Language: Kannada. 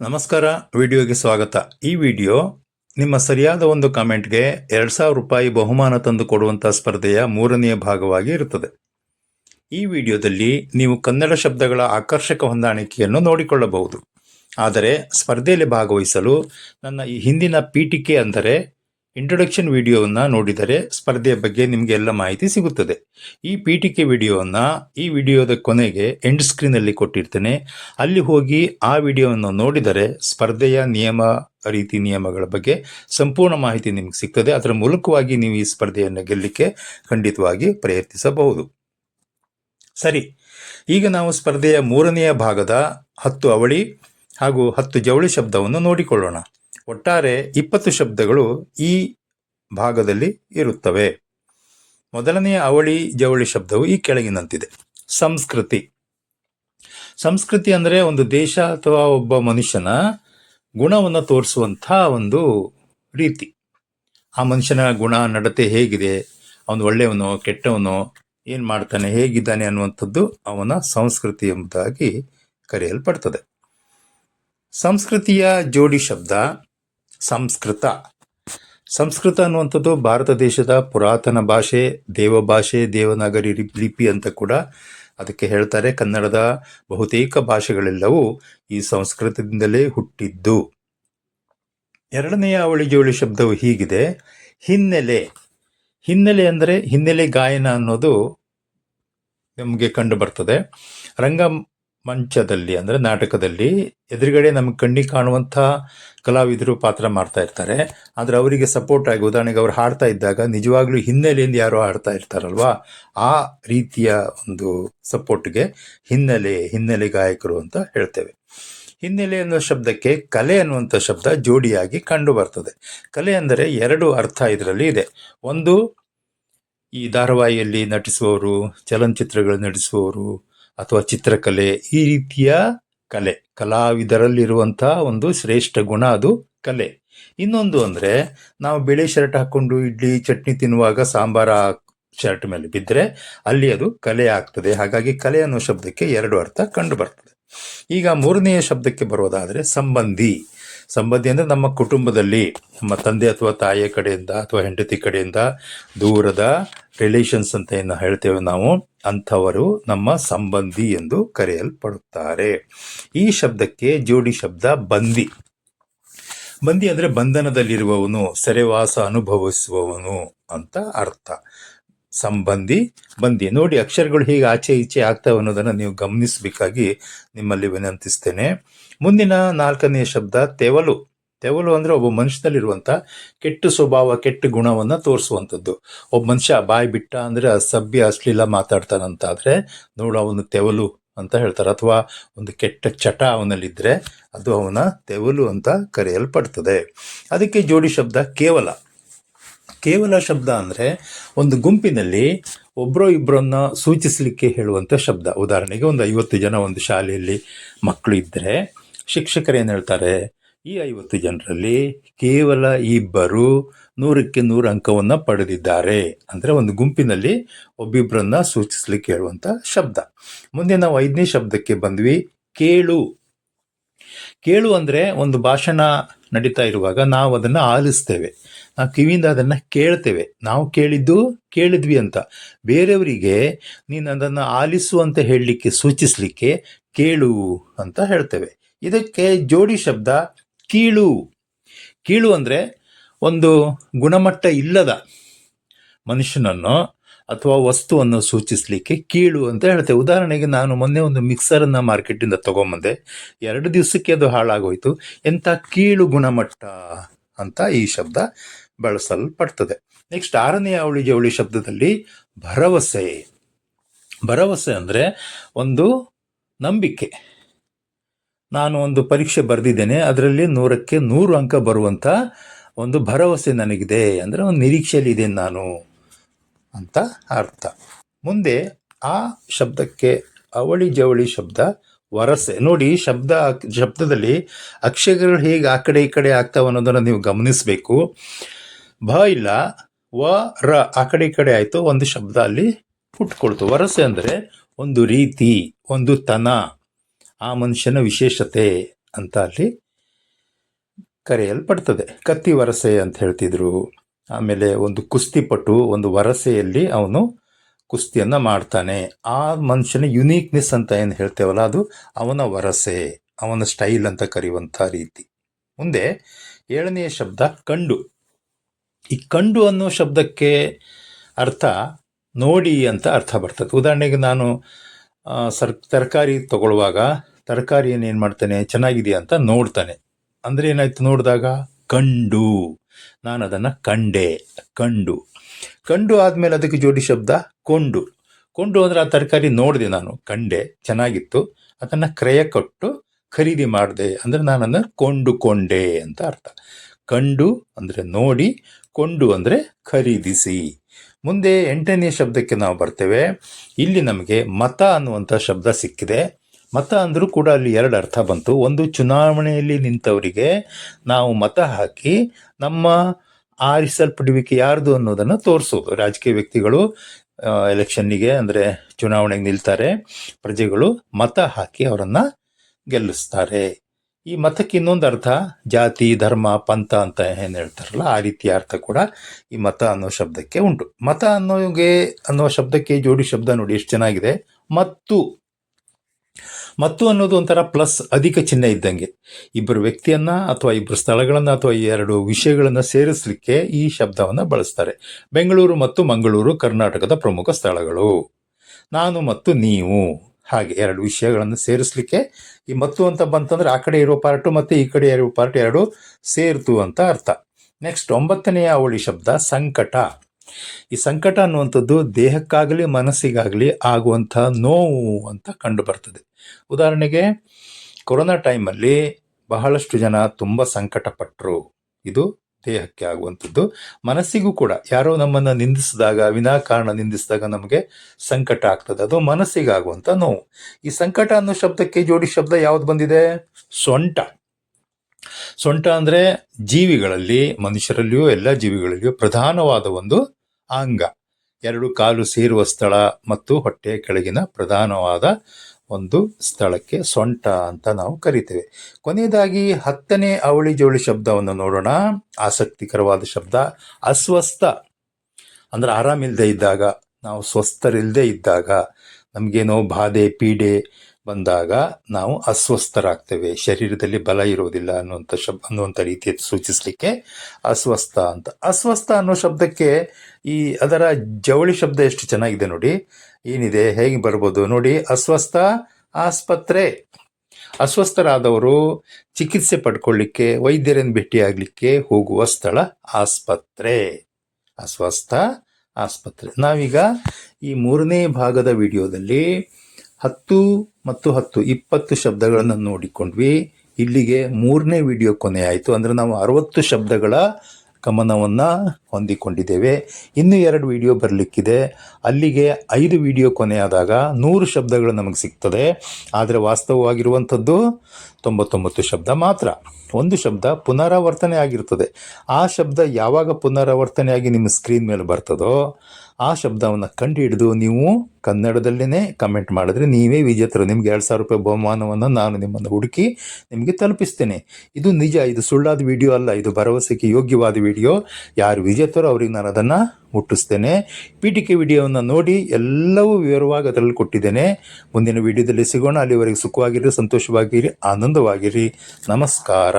ನಮಸ್ಕಾರ, ವಿಡಿಯೋಗೆ ಸ್ವಾಗತ. ಈ ವಿಡಿಯೋ ನಿಮ್ಮ ಸರಿಯಾದ ಒಂದು ಕಾಮೆಂಟ್ಗೆ ಎರಡು ಸಾವಿರ ರೂಪಾಯಿ ಬಹುಮಾನ ತಂದು ಕೊಡುವಂಥ ಸ್ಪರ್ಧೆಯ ಮೂರನೆಯ ಭಾಗವಾಗಿ ಇರುತ್ತದೆ. ಈ ವಿಡಿಯೋದಲ್ಲಿ ನೀವು ಕನ್ನಡ ಶಬ್ದಗಳ ಆಕರ್ಷಕ ಹೊಂದಾಣಿಕೆಯನ್ನು ನೋಡಿಕೊಳ್ಳಬಹುದು. ಆದರೆ ಸ್ಪರ್ಧೆಯಲ್ಲಿ ಭಾಗವಹಿಸಲು ನನ್ನ ಈ ಹಿಂದಿನ ಪೀಠಿಕೆ ಅಂದರೆ ಇಂಟ್ರೊಡಕ್ಷನ್ ವಿಡಿಯೋವನ್ನು ನೋಡಿದರೆ ಸ್ಪರ್ಧೆಯ ಬಗ್ಗೆ ನಿಮಗೆ ಎಲ್ಲ ಮಾಹಿತಿ ಸಿಗುತ್ತದೆ. ಈ ಪಿ ಟಿಕೆ ವಿಡಿಯೋವನ್ನು ಈ ವಿಡಿಯೋದ ಕೊನೆಗೆ ಎಂಡ್ ಸ್ಕ್ರೀನಲ್ಲಿ ಕೊಟ್ಟಿರ್ತೇನೆ. ಅಲ್ಲಿ ಹೋಗಿ ಆ ವಿಡಿಯೋವನ್ನು ನೋಡಿದರೆ ಸ್ಪರ್ಧೆಯ ನಿಯಮ, ರೀತಿ ನಿಯಮಗಳ ಬಗ್ಗೆ ಸಂಪೂರ್ಣ ಮಾಹಿತಿ ನಿಮಗೆ ಸಿಗ್ತದೆ. ಅದರ ಮೂಲಕವಾಗಿ ನೀವು ಈ ಸ್ಪರ್ಧೆಯನ್ನು ಗೆಲ್ಲಲಿಕ್ಕೆ ಖಂಡಿತವಾಗಿ ಪ್ರಯತ್ನಿಸಬಹುದು. ಸರಿ, ಈಗ ನಾವು ಸ್ಪರ್ಧೆಯ ಮೂರನೆಯ ಭಾಗದ ಹತ್ತು ಅವಳಿ ಹಾಗೂ ಹತ್ತು ಜವಳಿ ಶಬ್ದವನ್ನು ನೋಡಿಕೊಳ್ಳೋಣ. ಒಟ್ಟಾರೆ ಇಪ್ಪತ್ತು ಶಬ್ದಗಳು ಈ ಭಾಗದಲ್ಲಿ ಇರುತ್ತವೆ. ಮೊದಲನೆಯ ಅವಳಿ ಜವಳಿ ಶಬ್ದವು ಈ ಕೆಳಗಿನಂತಿದೆ. ಸಂಸ್ಕೃತಿ. ಸಂಸ್ಕೃತಿ ಅಂದರೆ ಒಂದು ದೇಶ ಅಥವಾ ಒಬ್ಬ ಮನುಷ್ಯನ ಗುಣವನ್ನು ತೋರಿಸುವಂಥ ಒಂದು ರೀತಿ. ಆ ಮನುಷ್ಯನ ಗುಣ, ನಡತೆ ಹೇಗಿದೆ? ಅವನು ಒಳ್ಳೆಯವನೋ, ಕೆಟ್ಟವನೋ, ಏನು ಮಾಡ್ತಾನೆ, ಹೇಗಿದ್ದಾನೆ ಅನ್ನುವಂಥದ್ದು ಅವನ ಸಂಸ್ಕೃತಿ ಎಂಬುದಾಗಿ ಕರೆಯಲ್ಪಡ್ತದೆ. ಸಂಸ್ಕೃತಿಯ ಜೋಡಿ ಶಬ್ದ ಸಂಸ್ಕೃತ. ಸಂಸ್ಕೃತ ಅನ್ನುವಂಥದ್ದು ಭಾರತ ದೇಶದ ಪುರಾತನ ಭಾಷೆ, ದೇವಭಾಷೆ, ದೇವನಾಗರಿ ಲಿಪ್- ಅಂತ ಕೂಡ ಅದಕ್ಕೆ ಹೇಳ್ತಾರೆ. ಕನ್ನಡದ ಬಹುತೇಕ ಭಾಷೆಗಳೆಲ್ಲವೂ ಈ ಸಂಸ್ಕೃತದಿಂದಲೇ ಹುಟ್ಟಿದ್ದು. ಎರಡನೆಯ ಅವಳಿ ಜೋಳಿ ಶಬ್ದವು ಹೀಗಿದೆ. ಹಿನ್ನೆಲೆ. ಹಿನ್ನೆಲೆ ಅಂದರೆ ಹಿನ್ನೆಲೆ ಗಾಯನ ಅನ್ನೋದು ನಮಗೆ ಕಂಡು ಬರ್ತದೆ. ರಂಗ ಮಂಚದಲ್ಲಿ, ಅಂದರೆ ನಾಟಕದಲ್ಲಿ ಎದುರುಗಡೆ ನಮ್ಮ ಕಣ್ಣಿಗೆ ಕಾಣುವಂಥ ಕಲಾವಿದರು ಪಾತ್ರ ಮಾಡ್ತಾ ಇರ್ತಾರೆ. ಆದರೆ ಅವರಿಗೆ ಸಪೋರ್ಟ್ ಆಗಿ ಉದಾಹರಣೆಗೆ ಅವ್ರು ಹಾಡ್ತಾ ಇದ್ದಾಗ ನಿಜವಾಗ್ಲೂ ಹಿನ್ನೆಲೆಯಿಂದ ಯಾರೋ ಹಾಡ್ತಾ ಇರ್ತಾರಲ್ವಾ? ಆ ರೀತಿಯ ಒಂದು ಸಪೋರ್ಟ್ಗೆ ಹಿನ್ನೆಲೆ ಹಿನ್ನೆಲೆ ಗಾಯಕರು ಅಂತ ಹೇಳ್ತೇವೆ. ಹಿನ್ನೆಲೆ ಅನ್ನೋ ಶಬ್ದಕ್ಕೆ ಕಲೆ ಅನ್ನುವಂಥ ಶಬ್ದ ಜೋಡಿಯಾಗಿ ಕಂಡು ಬರ್ತದೆ. ಕಲೆ ಅಂದರೆ ಎರಡು ಅರ್ಥ ಇದರಲ್ಲಿ ಇದೆ. ಒಂದು, ಈ ಧಾರಾವಾಹಿಯಲ್ಲಿ ನಟಿಸುವವರು, ಚಲನಚಿತ್ರಗಳು ನಟಿಸುವವರು ಅಥವಾ ಚಿತ್ರಕಲೆ, ಈ ರೀತಿಯ ಕಲೆ. ಕಲಾವಿದರಲ್ಲಿರುವಂತಹ ಒಂದು ಶ್ರೇಷ್ಠ ಗುಣ ಅದು ಕಲೆ. ಇನ್ನೊಂದು ಅಂದರೆ, ನಾವು ಬಿಳಿ ಶರ್ಟ್ ಹಾಕ್ಕೊಂಡು ಇಡ್ಲಿ, ಚಟ್ನಿ ತಿನ್ನುವಾಗ ಸಾಂಬಾರ ಶರ್ಟ್ ಮೇಲೆ ಬಿದ್ದರೆ ಅಲ್ಲಿ ಅದು ಕಲೆ ಆಗ್ತದೆ. ಹಾಗಾಗಿ ಕಲೆ ಅನ್ನೋ ಶಬ್ದಕ್ಕೆ ಎರಡು ಅರ್ಥ ಕಂಡು ಬರ್ತದೆ. ಈಗ ಮೂರನೆಯ ಶಬ್ದಕ್ಕೆ ಬರೋದಾದರೆ ಸಂಬಂಧಿ. ಸಂಬಂಧಿ ಅಂದರೆ ನಮ್ಮ ಕುಟುಂಬದಲ್ಲಿ, ನಮ್ಮ ತಂದೆ ಅಥವಾ ತಾಯಿಯ ಕಡೆಯಿಂದ ಅಥವಾ ಹೆಂಡತಿ ಕಡೆಯಿಂದ ದೂರದ ರಿಲೇಷನ್ಸ್ ಅಂತ ಏನು ಹೇಳ್ತೇವೆ ನಾವು. ಅಂಥವರು ನಮ್ಮ ಸಂಬಂಧಿ ಎಂದು ಕರೆಯಲ್ಪಡುತ್ತಾರೆ. ಈ ಶಬ್ದಕ್ಕೆ ಜೋಡಿ ಶಬ್ದ ಬಂದಿ. ಬಂದಿ ಅಂದರೆ ಬಂಧನದಲ್ಲಿರುವವನು, ಸೆರೆವಾಸ ಅನುಭವಿಸುವವನು ಅಂತ ಅರ್ಥ. ಸಂಬಂಧಿ, ಬಂದಿ. ನೋಡಿ, ಅಕ್ಷರಗಳು ಹೀಗೆ ಆಚೆ ಈಚೆ ಆಗ್ತವೆ ಅನ್ನೋದನ್ನು ನೀವು ಗಮನಿಸಬೇಕಾಗಿ ನಿಮ್ಮಲ್ಲಿ ವಿನಂತಿಸ್ತೇನೆ. ಮುಂದಿನ ನಾಲ್ಕನೆಯ ಶಬ್ದ ತೆವಲು. ತೆವಲು ಅಂದರೆ ಒಬ್ಬ ಮನುಷ್ಯನಲ್ಲಿರುವಂಥ ಕೆಟ್ಟ ಸ್ವಭಾವ, ಕೆಟ್ಟ ಗುಣವನ್ನು ತೋರಿಸುವಂಥದ್ದು. ಒಬ್ಬ ಮನುಷ್ಯ ಬಾಯಿ ಬಿಟ್ಟ ಅಂದರೆ ಅಸಭ್ಯ, ಅಶ್ಲೀಲ ಮಾತಾಡ್ತಾನಂತಾದರೆ ನೋಡು ಅವನು ತೆವಲು ಅಂತ ಹೇಳ್ತಾರೆ. ಅಥವಾ ಒಂದು ಕೆಟ್ಟ ಚಟ ಅವನಲ್ಲಿದ್ದರೆ ಅದು ಅವನ ತೆವಲು ಅಂತ ಕರೆಯಲ್ಪಡ್ತದೆ. ಅದಕ್ಕೆ ಜೋಡಿ ಶಬ್ದ ಕೇವಲ. ಕೇವಲ ಶಬ್ದ ಅಂದರೆ ಒಂದು ಗುಂಪಿನಲ್ಲಿ ಒಬ್ಬರೋ ಇಬ್ಬರನ್ನ ಸೂಚಿಸಲಿಕ್ಕೆ ಹೇಳುವಂಥ ಶಬ್ದ. ಉದಾಹರಣೆಗೆ ಒಂದು ಐವತ್ತು ಜನ ಒಂದು ಶಾಲೆಯಲ್ಲಿ ಮಕ್ಕಳು ಇದ್ದರೆ ಶಿಕ್ಷಕರು ಹೇಳ್ತಾರೆ? ಈ ಐವತ್ತು ಜನರಲ್ಲಿ ಕೇವಲ ಇಬ್ಬರು ನೂರಕ್ಕೆ ನೂರು ಅಂಕವನ್ನು ಪಡೆದಿದ್ದಾರೆ. ಅಂದರೆ ಒಂದು ಗುಂಪಿನಲ್ಲಿ ಒಬ್ಬಿಬ್ಬರನ್ನ ಸೂಚಿಸಲಿಕ್ಕೆ ಹೇಳುವಂಥ ಶಬ್ದ. ಮುಂದೆ ನಾವು ಐದನೇ ಶಬ್ದಕ್ಕೆ ಬಂದ್ವಿ, ಕೇಳು. ಕೇಳು ಅಂದರೆ ಒಂದು ಭಾಷಣ ನಡೀತಾ ಇರುವಾಗ ನಾವು ಅದನ್ನು ಆಲಿಸ್ತೇವೆ. ನಾವು ಕಿವಿಯಿಂದ ಅದನ್ನು ಕೇಳ್ತೇವೆ. ನಾವು ಕೇಳಿದ್ದು ಕೇಳಿದ್ವಿ ಅಂತ. ಬೇರೆಯವರಿಗೆ ನೀನು ಅದನ್ನು ಆಲಿಸು ಅಂತ ಹೇಳಲಿಕ್ಕೆ ಸೂಚಿಸಲಿಕ್ಕೆ ಕೇಳು ಅಂತ ಹೇಳ್ತೇವೆ. ಇದಕ್ಕೆ ಜೋಡಿ ಶಬ್ದ ಕೀಳು. ಕೀಳು ಅಂದರೆ ಒಂದು ಗುಣಮಟ್ಟ ಇಲ್ಲದ ಮನುಷ್ಯನನ್ನು ಅಥವಾ ವಸ್ತುವನ್ನು ಸೂಚಿಸಲಿಕ್ಕೆ ಕೀಳು ಅಂತ ಹೇಳ್ತೇವೆ. ಉದಾಹರಣೆಗೆ ನಾನು ಮೊನ್ನೆ ಒಂದು ಮಿಕ್ಸರನ್ನು ಮಾರ್ಕೆಟಿಂದ ತೊಗೊಂಬಂದೆ. ಎರಡು ದಿವಸಕ್ಕೆ ಅದು ಹಾಳಾಗೋಯಿತು. ಎಂಥ ಕೀಳು ಗುಣಮಟ್ಟ ಅಂತ ಈ ಶಬ್ದ ಬಳಸಲ್ಪಡ್ತದೆ. ನೆಕ್ಸ್ಟ್ ಆರನೇ ಅವಳಿ ಜವಳಿ ಶಬ್ದದಲ್ಲಿ ಭರವಸೆ. ಭರವಸೆ ಅಂದರೆ ಒಂದು ನಂಬಿಕೆ. ನಾನು ಒಂದು ಪರೀಕ್ಷೆ ಬರೆದಿದ್ದೇನೆ, ಅದರಲ್ಲಿ ನೂರಕ್ಕೆ ನೂರು ಅಂಕ ಬರುವಂಥ ಒಂದು ಭರವಸೆ ನನಗಿದೆ ಅಂದರೆ ಒಂದು ನಿರೀಕ್ಷೆಯಲ್ಲಿ ಇದ್ದೇನೆ ನಾನು ಅಂತ ಅರ್ಥ. ಮುಂದೆ ಆ ಶಬ್ದಕ್ಕೆ ಅವಳಿ ಜವಳಿ ಶಬ್ದ, ವರಸೆ. ನೋಡಿ, ಶಬ್ದ, ಶಬ್ದದಲ್ಲಿ ಅಕ್ಷರಗಳು ಹೇಗೆ ಆ ಕಡೆ ಈ ಕಡೆ ಆಗ್ತಾವೆ ಅನ್ನೋದನ್ನು ನೀವು ಗಮನಿಸಬೇಕು. ಭ ಇಲ್ಲ, ವ, ರ, ಆ ಕಡೆ ಈ ಕಡೆ ಆಯಿತು, ಒಂದು ಶಬ್ದ ಅಲ್ಲಿ ಹುಟ್ಕೊಳ್ತು. ವರಸೆ ಅಂದರೆ ಒಂದು ರೀತಿ, ಒಂದು ತನ. ಆ ಮನುಷ್ಯನ ವಿಶೇಷತೆ ಅಂತ ಅಲ್ಲಿ ಕರೆಯಲ್ಪಡ್ತದೆ. ಕತ್ತಿ ವರಸೆ ಅಂತ ಹೇಳ್ತಿದ್ರು. ಆಮೇಲೆ ಒಂದು ಕುಸ್ತಿಪಟು, ಒಂದು ವರಸೆಯಲ್ಲಿ ಅವನು ಕುಸ್ತಿಯನ್ನು ಮಾಡ್ತಾನೆ. ಆ ಮನುಷ್ಯನ ಯುನೀಕ್ನೆಸ್ ಅಂತ ಏನು ಹೇಳ್ತೇವಲ್ಲ, ಅದು ಅವನ ವರಸೆ, ಅವನ ಸ್ಟೈಲ್ ಅಂತ ಕರೆಯುವಂಥ ರೀತಿ. ಮುಂದೆ ಏಳನೆಯ ಶಬ್ದ, ಕಂಡು. ಈ ಕಂಡು ಅನ್ನೋ ಶಬ್ದಕ್ಕೆ ಅರ್ಥ ನೋಡಿ ಅಂತ ಅರ್ಥ ಬರ್ತದೆ. ಉದಾಹರಣೆಗೆ ನಾನು ಸರ್, ತರಕಾರಿ ತಗೊಳ್ಳುವಾಗ ತರಕಾರಿಯನ್ನು ಏನು ಮಾಡ್ತಾನೆ, ಚೆನ್ನಾಗಿದೆಯಾ ಅಂತ ನೋಡ್ತಾನೆ. ಅಂದರೆ ಏನಾಯ್ತು ನೋಡಿದಾಗ? ಕಂಡು. ನಾನು ಅದನ್ನು ಕಂಡೆ. ಕಂಡು. ಕಂಡು ಆದಮೇಲೆ ಅದಕ್ಕೆ ಜೋಡಿ ಶಬ್ದ ಕೊಂಡು. ಕೊಂಡು ಅಂದರೆ ಆ ತರಕಾರಿ ನೋಡಿದೆ ನಾನು, ಕಂಡೆ, ಚೆನ್ನಾಗಿತ್ತು. ಅದನ್ನು ಕ್ರಯ ಕೊಟ್ಟು ಖರೀದಿ ಮಾಡಿದೆ. ಅಂದರೆ ನಾನು ಅದನ್ನು ಕೊಂಡುಕೊಂಡೆ ಅಂತ ಅರ್ಥ. ಕಂಡು ಅಂದರೆ ನೋಡಿ, ಕೊಂಡು ಅಂದರೆ ಖರೀದಿಸಿ. ಮುಂದೆ ಎಂಟನೇ ಶಬ್ದಕ್ಕೆ ನಾವು ಬರ್ತೇವೆ. ಇಲ್ಲಿ ನಮಗೆ ಮತ ಅನ್ನುವಂಥ ಶಬ್ದ ಸಿಕ್ಕಿದೆ. ಮತ ಅಂದರೂ ಕೂಡ ಅಲ್ಲಿ ಎರಡು ಅರ್ಥ ಬಂತು. ಒಂದು ಚುನಾವಣೆಯಲ್ಲಿ ನಿಂತವರಿಗೆ ನಾವು ಮತ ಹಾಕಿ ನಮ್ಮ ಆರಿಸಲ್ಪಡುವಿಕೆ ಯಾರ್ದು ಅನ್ನೋದನ್ನು ತೋರಿಸೋದು. ರಾಜಕೀಯ ವ್ಯಕ್ತಿಗಳು ಎಲೆಕ್ಷನ್ನಿಗೆ ಅಂದರೆ ಚುನಾವಣೆಗೆ ನಿಲ್ತಾರೆ. ಪ್ರಜೆಗಳು ಮತ ಹಾಕಿ ಅವರನ್ನು ಗೆಲ್ಲಿಸ್ತಾರೆ. ಈ ಮತಕ್ಕೆ ಇನ್ನೊಂದು ಅರ್ಥ, ಜಾತಿ, ಧರ್ಮ, ಪಂಥ ಅಂತ ಏನು ಹೇಳ್ತಾರಲ್ಲ, ಆ ರೀತಿಯ ಅರ್ಥ ಕೂಡ ಈ ಮತ ಅನ್ನೋ ಶಬ್ದಕ್ಕೆ ಉಂಟು. ಮತ ಅನ್ನೋಗೆ, ಅನ್ನೋ ಶಬ್ದಕ್ಕೆ ಜೋಡಿ ಶಬ್ದ ನೋಡಿ ಎಷ್ಟು ಚೆನ್ನಾಗಿದೆ. ಮತ್ತು ಮತ್ತು ಅನ್ನೋದು ಒಂಥರ ಪ್ಲಸ್ ಅಧಿಕ ಚಿಹ್ನೆ ಇದ್ದಂಗೆ. ಇಬ್ಬರು ವ್ಯಕ್ತಿಯನ್ನ ಅಥವಾ ಇಬ್ಬರು ಸ್ಥಳಗಳನ್ನ ಅಥವಾ ಈ ಎರಡು ವಿಷಯಗಳನ್ನ ಸೇರಿಸಲಿಕ್ಕೆ ಈ ಶಬ್ದವನ್ನು ಬಳಸ್ತಾರೆ. ಬೆಂಗಳೂರು ಮತ್ತು ಮಂಗಳೂರು ಕರ್ನಾಟಕದ ಪ್ರಮುಖ ಸ್ಥಳಗಳು. ನಾನು ಮತ್ತು ನೀವು. ಹಾಗೆ ಎರಡು ವಿಷಯಗಳನ್ನು ಸೇರಿಸಲಿಕ್ಕೆ ಈ ಮತ್ತು ಅಂತ ಬಂತಂದ್ರೆ ಆ ಕಡೆ ಇರೋ ಪಾರ್ಟು ಮತ್ತು ಈ ಕಡೆ ಇರೋ ಪಾರ್ಟ್ ಎರಡು ಸೇರ್ತು ಅಂತ ಅರ್ಥ. ನೆಕ್ಸ್ಟ್ ಒಂಬತ್ತನೆಯ ಅವಳಿ ಶಬ್ದ ಸಂಕಟ. ಈ ಸಂಕಟ ಅನ್ನುವಂಥದ್ದು ದೇಹಕ್ಕಾಗಲಿ ಮನಸ್ಸಿಗಾಗಲಿ ಆಗುವಂಥ ನೋವು ಅಂತ ಕಂಡು ಬರ್ತದೆ. ಉದಾಹರಣೆಗೆ ಕೊರೋನಾ ಟೈಮಲ್ಲಿ ಬಹಳಷ್ಟು ಜನ ತುಂಬ ಸಂಕಟಪಟ್ಟರು ಇದು ದೇಹಕ್ಕೆ ಆಗುವಂಥದ್ದು. ಮನಸ್ಸಿಗೂ ಕೂಡ ಯಾರೋ ನಮ್ಮನ್ನು ನಿಂದಿಸಿದಾಗ, ವಿನಾಕಾರಣ ನಿಂದಿಸಿದಾಗ ನಮಗೆ ಸಂಕಟ ಆಗ್ತದೆ. ಅದು ಮನಸ್ಸಿಗೆ ಆಗುವಂಥ ನೋವು. ಈ ಸಂಕಟ ಅನ್ನೋ ಶಬ್ದಕ್ಕೆ ಜೋಡಿ ಶಬ್ದ ಯಾವ್ದು ಬಂದಿದೆ? ಸೊಂಟ. ಸೊಂಟ ಅಂದರೆ ಜೀವಿಗಳಲ್ಲಿ, ಮನುಷ್ಯರಲ್ಲಿಯೂ ಎಲ್ಲ ಜೀವಿಗಳಲ್ಲಿಯೂ ಪ್ರಧಾನವಾದ ಒಂದು ಅಂಗ. ಎರಡು ಕಾಲು ಸೇರುವ ಸ್ಥಳ ಮತ್ತು ಹೊಟ್ಟೆಯ ಕೆಳಗಿನ ಪ್ರಧಾನವಾದ ಒಂದು ಸ್ಥಳಕ್ಕೆ ಸೊಂಟ ಅಂತ ನಾವು ಕರಿತೇವೆ. ಕೊನೆಯದಾಗಿ ಹತ್ತನೇ ಅವಳಿ ಜೋಳಿ ಶಬ್ದವನ್ನು ನೋಡೋಣ. ಆಸಕ್ತಿಕರವಾದ ಶಬ್ದ, ಅಸ್ವಸ್ಥ. ಅಂದ್ರೆ ಆರಾಮಿಲ್ಲದೆ ಇದ್ದಾಗ, ನಾವು ಸ್ವಸ್ಥರಿಲ್ಲದೆ ಇದ್ದಾಗ, ನಮಗೇನೋ ಬಾಧೆ, ಪೀಡೆ ಬಂದಾಗ ನಾವು ಅಸ್ವಸ್ಥರಾಗ್ತೇವೆ. ಶರೀರದಲ್ಲಿ ಬಲ ಇರೋದಿಲ್ಲ ಅನ್ನುವಂಥ ಶಬ್, ಅನ್ನುವಂಥ ರೀತಿ ಸೂಚಿಸಲಿಕ್ಕೆ ಅಸ್ವಸ್ಥ ಅಂತ. ಅಸ್ವಸ್ಥ ಅನ್ನೋ ಶಬ್ದಕ್ಕೆ ಈ ಅದರ ಜವಳಿ ಶಬ್ದ ಎಷ್ಟು ಚೆನ್ನಾಗಿದೆ ನೋಡಿ. ಏನಿದೆ? ಹೇಗೆ ಬರ್ಬೋದು? ನೋಡಿ, ಅಸ್ವಸ್ಥ ಆಸ್ಪತ್ರೆ. ಅಸ್ವಸ್ಥರಾದವರು ಚಿಕಿತ್ಸೆ ಪಡ್ಕೊಳ್ಳಿಕ್ಕೆ, ವೈದ್ಯರನ್ನು ಭೇಟಿಯಾಗಲಿಕ್ಕೆ ಹೋಗುವ ಸ್ಥಳ ಆಸ್ಪತ್ರೆ. ಅಸ್ವಸ್ಥ ಆಸ್ಪತ್ರೆ. ನಾವೀಗ ಈ ಮೂರನೇ ಭಾಗದ ವಿಡಿಯೋದಲ್ಲಿ ಹತ್ತು ಮತ್ತು ಹತ್ತು, ಇಪ್ಪತ್ತು ಶಬ್ದಗಳನ್ನು ನೋಡಿಕೊಂಡ್ವಿ. ಇಲ್ಲಿಗೆ ಮೂರನೇ ವಿಡಿಯೋ ಕೊನೆ ಆಯಿತು. ಅಂದರೆ ನಾವು ಅರವತ್ತು ಶಬ್ದಗಳ ಗಮನವನ್ನು ಹೊಂದಿಕೊಂಡಿದ್ದೇವೆ. ಇನ್ನು ಎರಡು ವಿಡಿಯೋ ಬರಲಿಕ್ಕಿದೆ. ಅಲ್ಲಿಗೆ ಐದು ವಿಡಿಯೋ ಕೊನೆಯಾದಾಗ ನೂರು ಶಬ್ದಗಳು ನಮಗೆ ಸಿಗ್ತದೆ. ಆದರೆ ವಾಸ್ತವವಾಗಿರುವಂಥದ್ದು ತೊಂಬತ್ತೊಂಬತ್ತು ಶಬ್ದ ಮಾತ್ರ. ಒಂದು ಶಬ್ದ ಪುನರಾವರ್ತನೆ ಆಗಿರ್ತದೆ. ಆ ಶಬ್ದ ಯಾವಾಗ ಪುನರಾವರ್ತನೆಯಾಗಿ ನಿಮ್ಮ ಸ್ಕ್ರೀನ್ ಮೇಲೆ ಬರ್ತದೋ ಆ ಶಬ್ದವನ್ನು ಕಂಡುಹಿಡಿದು ನೀವು ಕನ್ನಡದಲ್ಲೇ ಕಮೆಂಟ್ ಮಾಡಿದ್ರೆ ನೀವೇ ವಿಜೇತರು. ನಿಮ್ಗೆ ಎರಡು ಸಾವಿರ ರೂಪಾಯಿ ಬಹುಮಾನವನ್ನು ನಾನು ನಿಮ್ಮನ್ನು ಹುಡುಕಿ ನಿಮಗೆ ತಲುಪಿಸ್ತೇನೆ. ಇದು ನಿಜ, ಇದು ಸುಳ್ಳಾದ ವಿಡಿಯೋ ಅಲ್ಲ, ಇದು ಭರವಸೆಗೆ ಯೋಗ್ಯವಾದ ವಿಡಿಯೋ ಯಾರು ವಿಜೇತರೋ, ಅವ್ರಿಗೆ ನಾನು ಅದನ್ನು ಮುಟ್ಟಿಸ್ತೇನೆ. ಪೀಠಿಕೆ ವಿಡಿಯೋವನ್ನು ನೋಡಿ ಎಲ್ಲವೂ ವಿವರವಾಗಿ ಅದರಲ್ಲಿ ಕೊಟ್ಟಿದ್ದೇನೆ. ಮುಂದಿನ ವಿಡಿಯೋದಲ್ಲಿ ಸಿಗೋಣ. ಅಲ್ಲಿವರೆಗೆ ಸುಖವಾಗಿರಿ, ಸಂತೋಷವಾಗಿರಿ, ಆನಂದವಾಗಿರಿ. ನಮಸ್ಕಾರ.